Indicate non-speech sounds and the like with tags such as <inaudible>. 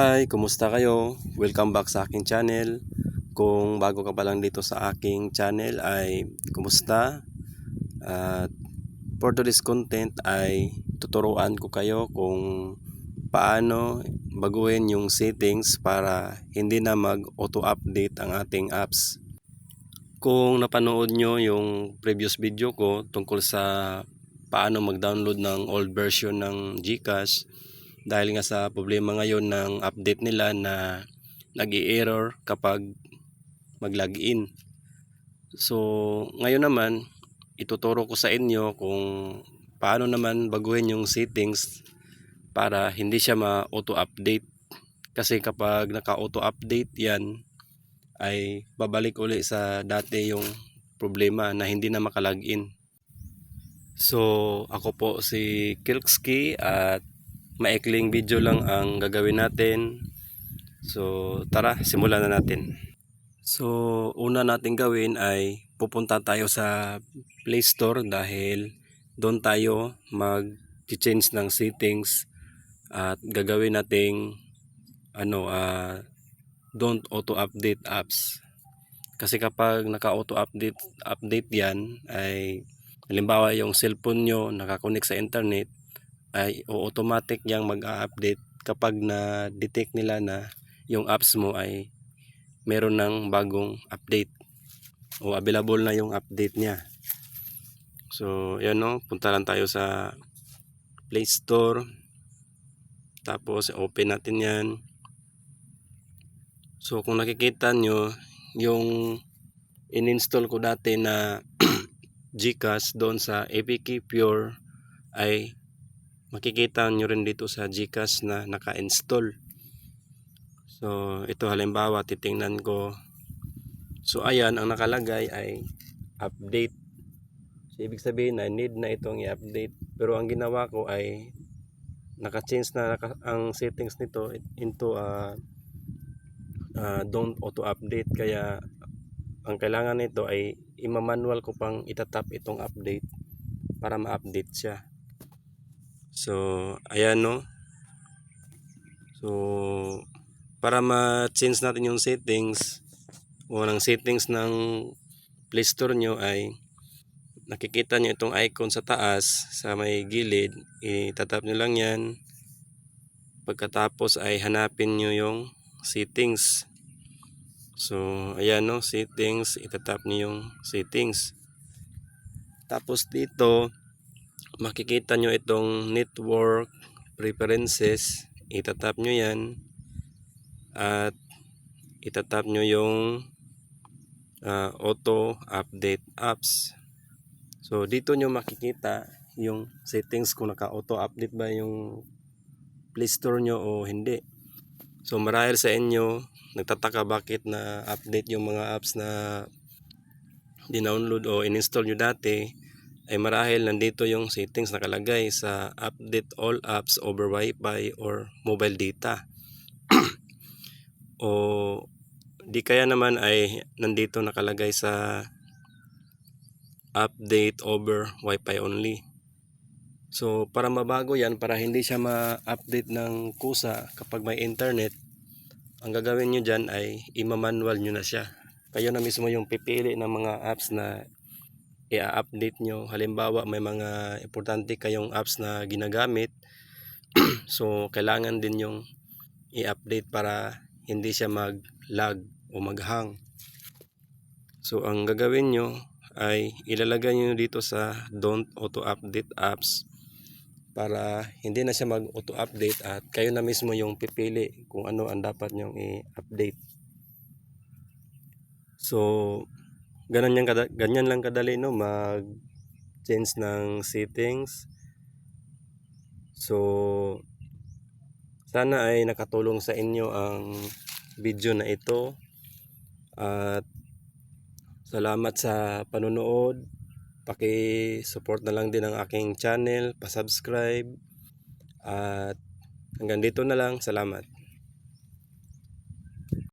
Hi, kumusta kayo? Welcome back sa aking channel. Kung bago ka pa lang dito sa aking channel ay kumusta? At for today's content ay tuturuan ko kayo kung paano baguhin yung settings para hindi na mag auto-update ang ating apps. Kung napanood nyo yung previous video ko tungkol sa paano mag-download ng old version ng GCash dahil nga sa problema ngayon ng update nila na nag-i-error kapag mag-login. So, ngayon naman, ituturo ko sa inyo kung paano naman baguhin yung settings para hindi siya ma-auto-update. Kasi kapag naka-auto-update yan, ay babalik uli sa dati yung problema na hindi na makalagin. So, ako po si Kilkski at maikling video lang ang gagawin natin. So, tara, simulan na natin. So, una natin gawin ay pupunta tayo sa Play Store dahil doon tayo mag-change ng settings at gagawin nating ano, ah, don't auto-update apps. Kasi kapag naka-auto-update update yan ay halimbawa yung cellphone nyo nakakonect sa internet ay automatic yang mag-update kapag na-detect nila na yung apps mo ay meron ng bagong update o available na yung update niya. So, yan no, punta lang tayo sa Play Store. Tapos, open natin yan. So, kung nakikita nyo, yung in-install ko dati na <clears throat> GCash doon sa APK Pure ay makikita nyo rin dito sa GCash na naka-install. So, ito halimbawa, titingnan ko. So, ayan, ang nakalagay ay update. So, ibig sabihin na need na itong i-update. Pero ang ginawa ko ay naka-change na naka, ang settings nito into uh, uh, don't auto-update. Kaya, ang kailangan nito ay ima-manual ko pang itatap itong update para ma-update siya. So, ayan no. So, para ma-change natin yung settings o ng settings ng Play Store nyo ay nakikita nyo itong icon sa taas sa may gilid. Itatap nyo lang yan. Pagkatapos ay hanapin nyo yung settings. So, ayan no, settings. Itatap nyo yung settings. Tapos dito, makikita nyo itong network preferences. Itatap nyo yan. At itatap nyo yung uh, auto update apps. So, dito nyo makikita yung settings kung naka-auto update ba yung Play Store nyo o hindi. So, marahil sa inyo, nagtataka bakit na update yung mga apps na dinownload o in-install nyo dati ay marahil nandito yung settings nakalagay sa update all apps over wifi or mobile data. <clears throat> O di kaya naman ay nandito nakalagay sa update over wifi only. So para mabago yan para hindi siya ma-update ng kusa kapag may internet ang gagawin nyo dyan ay ima-manual nyo na siya. Kayo na mismo yung pipili ng mga apps na i-update nyo. Halimbawa may mga importante kayong apps na ginagamit. <clears throat> So kailangan din yung i-update para hindi siya mag-lag o mag-hang. So ang gagawin nyo ay ilalagay nyo dito sa don't auto update apps para hindi na siya mag auto update at kayo na mismo yung pipili kung ano ang dapat nyong i-update. So ganun yan ganyan lang kadali no? Mag change ng settings. So sana ay nakatulong sa inyo ang video na ito. At salamat sa panonood. Paki-support na lang din ang aking channel, pa-subscribe. At hanggang dito na lang, salamat.